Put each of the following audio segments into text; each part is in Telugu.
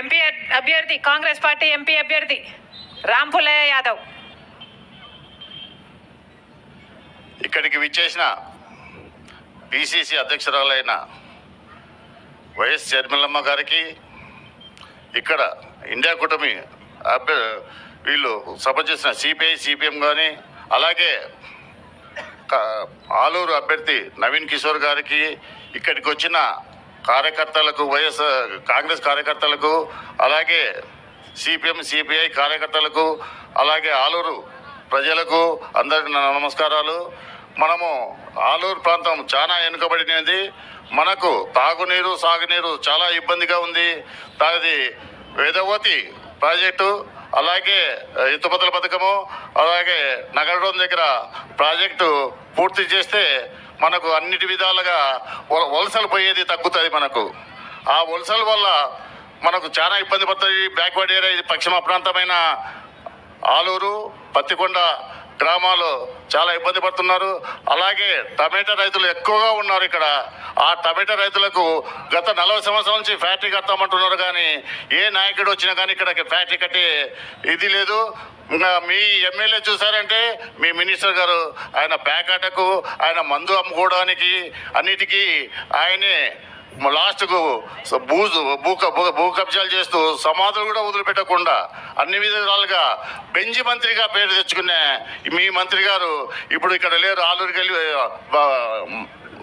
ఎంపీ అభ్యర్థి కాంగ్రెస్ పార్టీ ఎంపీ అభ్యర్థి రాంపులయ్య యాదవ్. ఇక్కడికి విచ్చేసిన పిసిసి అధ్యక్షురాలైన వైఎస్ చర్మిలమ్మ గారికి ఇక్కడ ఇండియా కూటమి వీళ్ళు సభ చేసిన సిపిఐ సిపిఎం కానీ అలాగే ఆలూరు అభ్యర్థి నవీన్ కిషోర్ గారికి ఇక్కడికి వచ్చిన కార్యకర్తలకు వైఎస్ కాంగ్రెస్ కార్యకర్తలకు అలాగే సిపిఎం సిపిఐ కార్యకర్తలకు అలాగే ఆలూరు ప్రజలకు అందరికి నమస్కారాలు. మనము ఆలూరు ప్రాంతం చాలా వెనుకబడినది మనకు తాగునీరు సాగునీరు చాలా ఇబ్బందిగా ఉంది. అది వేదవతి ప్రాజెక్టు అలాగే ఎత్తుపతల పథకము అలాగే నగరం దగ్గర ప్రాజెక్టు పూర్తి చేస్తే మనకు అన్నిటి విధాలుగా వలసలు పోయేది తగ్గుతుంది మనకు. ఆ వలసల వల్ల మనకు చాలా ఇబ్బంది పడుతుంది. బ్యాక్వర్డ్ ఏరియా ఇది పశ్చిమ ప్రాంతమైన ఆలూరు పత్తికొండ గ్రామాలు చాలా ఇబ్బంది పడుతున్నారు. అలాగే టమాటా రైతులు ఎక్కువగా ఉన్నారు ఇక్కడ. ఆ టమాటా రైతులకు గత నలభై సంవత్సరాల నుంచి ఫ్యాక్టరీ కడతామంటున్నారు కానీ ఏ నాయకుడు వచ్చినా కానీ ఇక్కడ ఫ్యాక్టరీ కట్టే ఇది లేదు. మీ ఎమ్మెల్యే చూసారంటే మీ మినిస్టర్ గారు ఆయన ప్యాకాటకు ఆయన మందు అమ్ముకోవడానికి అన్నిటికీ ఆయనే లాస్ట్కు భూ భూ భూ- కబ్జాలు చేస్తూ సమాధులు కూడా వదిలిపెట్టకుండా అన్ని విధాలుగా బెంజి మంత్రిగా పేరు తెచ్చుకునే మీ మంత్రి గారు ఇప్పుడు ఇక్కడ లేరు. ఆలూరుకి వెళ్ళి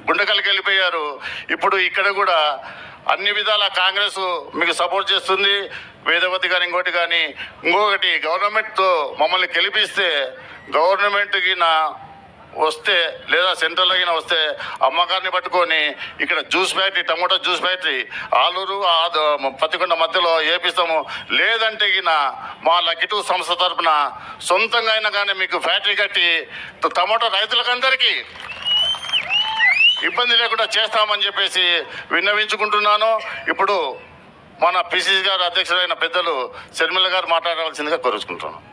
గుండెకల్కి వెళ్ళిపోయారు. ఇప్పుడు ఇక్కడ కూడా అన్ని విధాల కాంగ్రెస్ మీకు సపోర్ట్ చేస్తుంది. వేదవతి కానీ ఇంకోటి కానీ ఇంకొకటి గవర్నమెంట్తో మమ్మల్ని గెలిపిస్తే గవర్నమెంట్కి నా వస్తే లేదా సెంట్రల్ అయినా వస్తే అమ్మగారిని పట్టుకొని ఇక్కడ juice factory tomato juice factory Aluru ఆ- పత్తికొండ మధ్యలో ఏపిస్తాము. లేదంటే గిన మా లక్కిటూ సంస్థ తరఫున సొంతంగా అయినా కానీ మీకు ఫ్యాక్టరీ కట్టి ట- టమాటో రైతులకందరికీ ఇబ్బంది లేకుండా చేస్తామని చెప్పేసి విన్నవించుకుంటున్నాను. ఇప్పుడు మన పిసిసి గారు అధ్యక్షుడైన పెద్దలు శర్మిల గారు మాట్లాడాల్సిందిగా కోరుచుకుంటున్నాను.